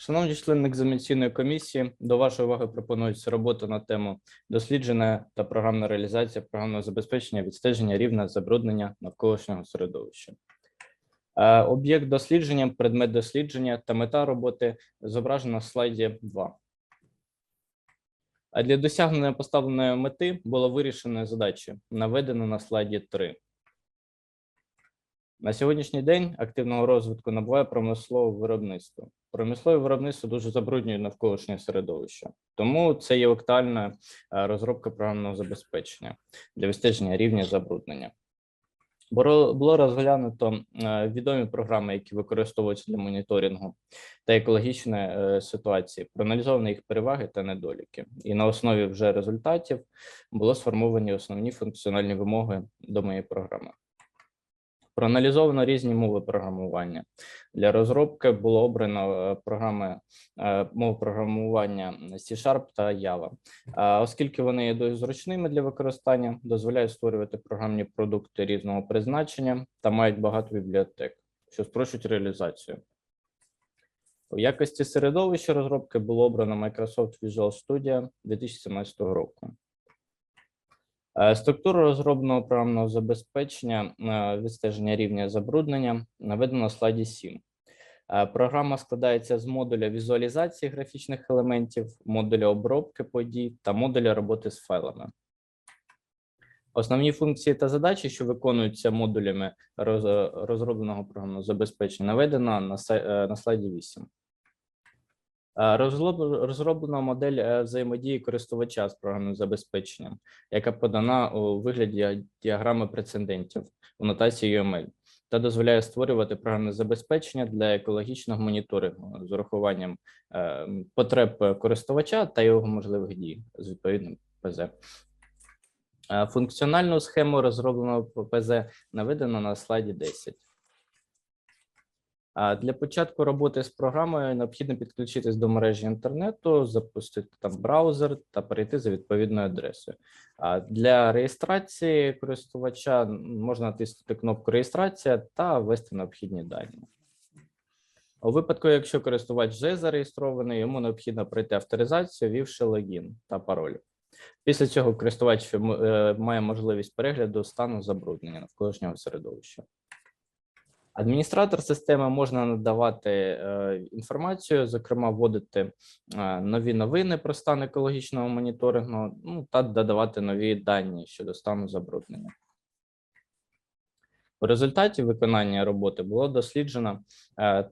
Шановні члени екзаменаційної комісії, до вашої уваги пропонується робота на тему дослідження та програмна реалізація програмного забезпечення відстеження рівня забруднення навколишнього середовища. Е, Об'єкт дослідження, предмет дослідження та мета роботи зображена на слайді 2. А для досягнення поставленої мети було вирішено задачі, наведено на слайді 3. На сьогоднішній день активного розвитку набуває промислове виробництво. Промислове виробництво дуже забруднює навколишнє середовище, тому це є актуальна е, розробка програмного забезпечення для вистеження рівня забруднення. Було розглянуто е, відомі програми, які використовуються для моніторингу та екологічної е, ситуації, проаналізовані їх переваги та недоліки. І на основі вже результатів було сформовані основні функціональні вимоги до моєї програми. Проаналізовано різні мови програмування. Для розробки було обрано е, програми е, мов програмування C-Sharp та Java. Оскільки вони є дуже зручними для використання, дозволяють створювати програмні продукти різного призначення та мають багато бібліотек, що спрощують реалізацію. У якості середовища розробки було обрано Microsoft Visual Studio 2017 року. Е, Структура розробленого програмного забезпечення е, відстеження рівня забруднення наведено на слайді 7. Е, Програма складається з модуля візуалізації графічних елементів, модуля обробки подій та модуля роботи з файлами. Основні функції та задачі, що виконуються модулями розробленого програмного забезпечення, наведено на слайді 8. Е, розроб- Розроблена модель е, взаємодії користувача з програмним забезпеченням, яка подана у вигляді діаграми прецедентів у нотації UML та дозволяє створювати програмне забезпечення для екологічного моніторингу з урахуванням е, потреб користувача та його можливих дій з відповідним ПЗ. Функціональну схему розробленого ПЗ наведено на слайді 10. Для початку роботи з програмою необхідно підключитись до мережі інтернету, запустити там браузер та перейти за відповідною адресою. Для реєстрації користувача можна натиснути кнопку реєстрація та ввести необхідні дані. У випадку, якщо користувач вже зареєстрований, йому необхідно пройти авторизацію, ввівши логін та пароль. Після цього користувач е, має можливість перегляду стану забруднення навколишнього середовища. Адміністратор системи можна надавати е, інформацію, зокрема, вводити е, нові новини про стан екологічного моніторингу, ну та додавати нові дані щодо стану забруднення. У результаті виконання роботи було досліджено е,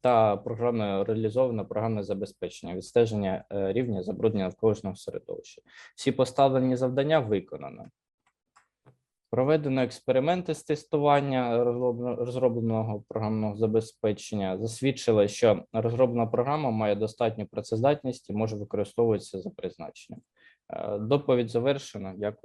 та програмно реалізовано програмне забезпечення відстеження рівня забруднення навколишнього середовища. Всі поставлені завдання виконано. Проведено експерименти з тестування розроблено- розробленого програмного забезпечення. Засвідчили, що розроблена програма має достатню працездатність і може використовуватися за призначенням. Е, Доповідь завершена. Дякую.